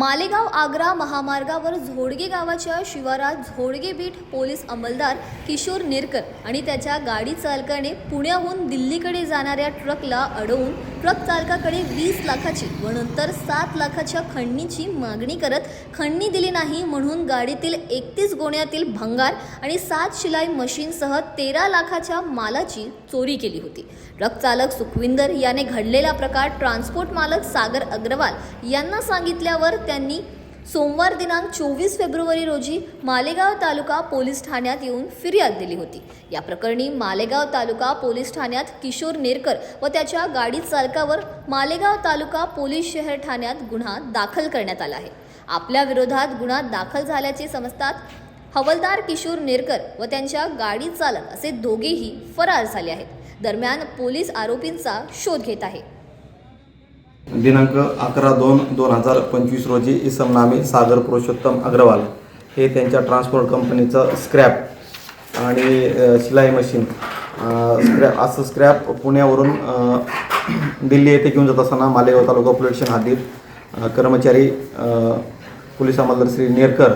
मालेगाव आग्रा महामार्गावर झोडगे गावाच्या शिवारात झोडगे बीट पोलीस अंमलदार किशोर नेरकर आणि त्याच्या गाडी चालकाने पुण्याहून दिल्लीकडे जाणाऱ्या ट्रकला अडवून ट्रक चालकाकडे वीस लाखाची व नंतर सात लाखाच्या खंडणीची मागणी करत खंडणी दिली नाही म्हणून गाडीतील एकतीस गोण्यातील भंगार आणि सात शिलाई मशीनसह तेरा लाखाच्या मालाची चोरी केली होती. ट्रक चालक सुखविंदर याने घडलेला प्रकार ट्रान्सपोर्ट मालक सागर अग्रवाल यांना सांगितल्यावर त्यांनी सोमवार दिनांक चोवीस फेब्रुवारी रोजी मालेगाव तालुका पोलीस ठाण्यात येऊन फिर्याद दिली होती. या प्रकरणी मालेगाव तालुका पोलीस ठाण्यात किशोर नेरकर व त्याच्या गाडी चालकावर मालेगाव तालुका पोलीस शहर ठाण्यात गुन्हा दाखल करण्यात आला आहे. आपल्या विरोधात गुन्हा दाखल झाल्याचे समजतात हवलदार किशोर नेरकर व त्यांच्या गाडी चालक असे दोघेही फरार झाले आहेत. दरम्यान पोलीस आरोपींचा शोध घेत आहे. दिनांक अकरा दोन दोन हजार पंचवीस रोजी इसमनामी सागर पुरुषोत्तम अग्रवाल हे त्यांच्या ट्रान्सपोर्ट कंपनीचं स्क्रॅप आणि शिलाई मशीन. स्क्रॅप असं स्क्रॅप पुण्यावरून दिल्ली येथे घेऊन जात असताना मालेगाव तालुका पोलीस हद्दीत कर्मचारी पोलीस अंमलदार श्री नेरकर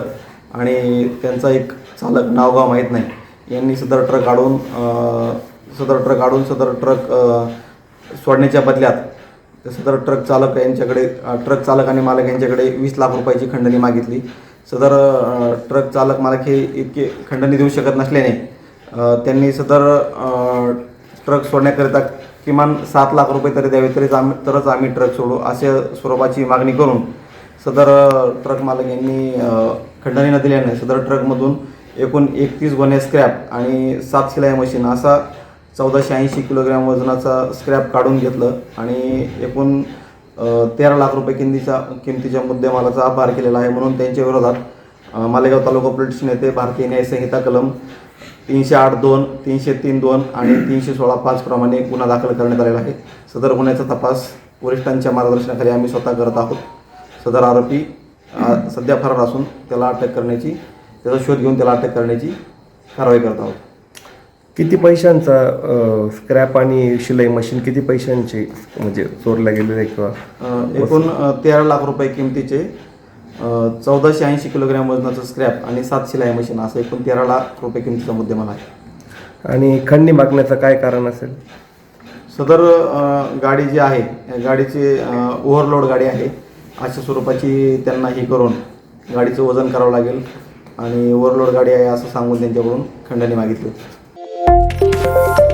आणि त्यांचा एक चालक नावगाव माहीत नाही. यांनी सदर ट्रक काढून सदर ट्रक काढून सदर ट्रक सोडण्याच्या बदल्यात सदर ट्रक चालक यांच्याकडे ट्रक चालक आणि मालक यांच्याकडे वीस लाख रुपयाची खंडणी मागितली. सदर ट्रक चालक मालक हे इतके खंडणी देऊ शकत नसल्याने त्यांनी सदर ट्रक सोडण्याकरिता किमान सात लाख रुपये तरी द्यावे तरीच आम्ही तरच आम्ही ट्रक सोडू अशा स्वरूपाची मागणी करून सदर ट्रक मालक यांनी खंडणी न दिल्याने सदर ट्रकमधून एकूण एकतीस गोण्या स्क्रॅप आणि सात शिलाई मशीन असा चौदाशे ऐंशी किलोग्रॅम वजनाचा स्क्रॅप काढून घेतलं आणि एकूण तेरा लाख रुपये किमतीचा किमतीच्या मुद्देमालाचा आभार केलेला आहे म्हणून त्यांच्या विरोधात मालेगाव तालुका पोलीस नेते भारतीय न्यायसंहिता कलम तीनशे आठ दोन तीनशे तीन दोन आणि तीनशे सोळा पाच प्रमाणे गुन्हा दाखल करण्यात आलेला आहे. सदर गुन्ह्याचा तपास वरिष्ठांच्या मार्गदर्शनाखाली आम्ही स्वतः करत आहोत. सदर आरोपी सध्या फरार असून त्याला अटक करण्याची त्याचा शोध घेऊन त्याला अटक करण्याची कारवाई करत आहोत. किती पैशांचा स्क्रॅप आणि शिलाई मशीन किती पैशांची म्हणजे चोरल्या गेलेले किंवा? एकूण तेरा लाख रुपये किमतीचे चौदाशे ऐंशी किलोग्रॅम वजनाचं स्क्रॅप आणि सात शिलाई मशीन असं एकूण तेरा लाख रुपये किमतीचा मुद्देमाल आहे. आणि खंडणी मागण्याचं काय कारण असेल? सदर गाडी जी आहे गाडीची ओव्हरलोड गाडी आहे अशा स्वरूपाची त्यांना ही करून गाडीचं वजन करावं लागेल. आणि ओव्हरलोड गाडी आहे असं सांगून त्यांच्याकडून खंडणी मागितली Thank you.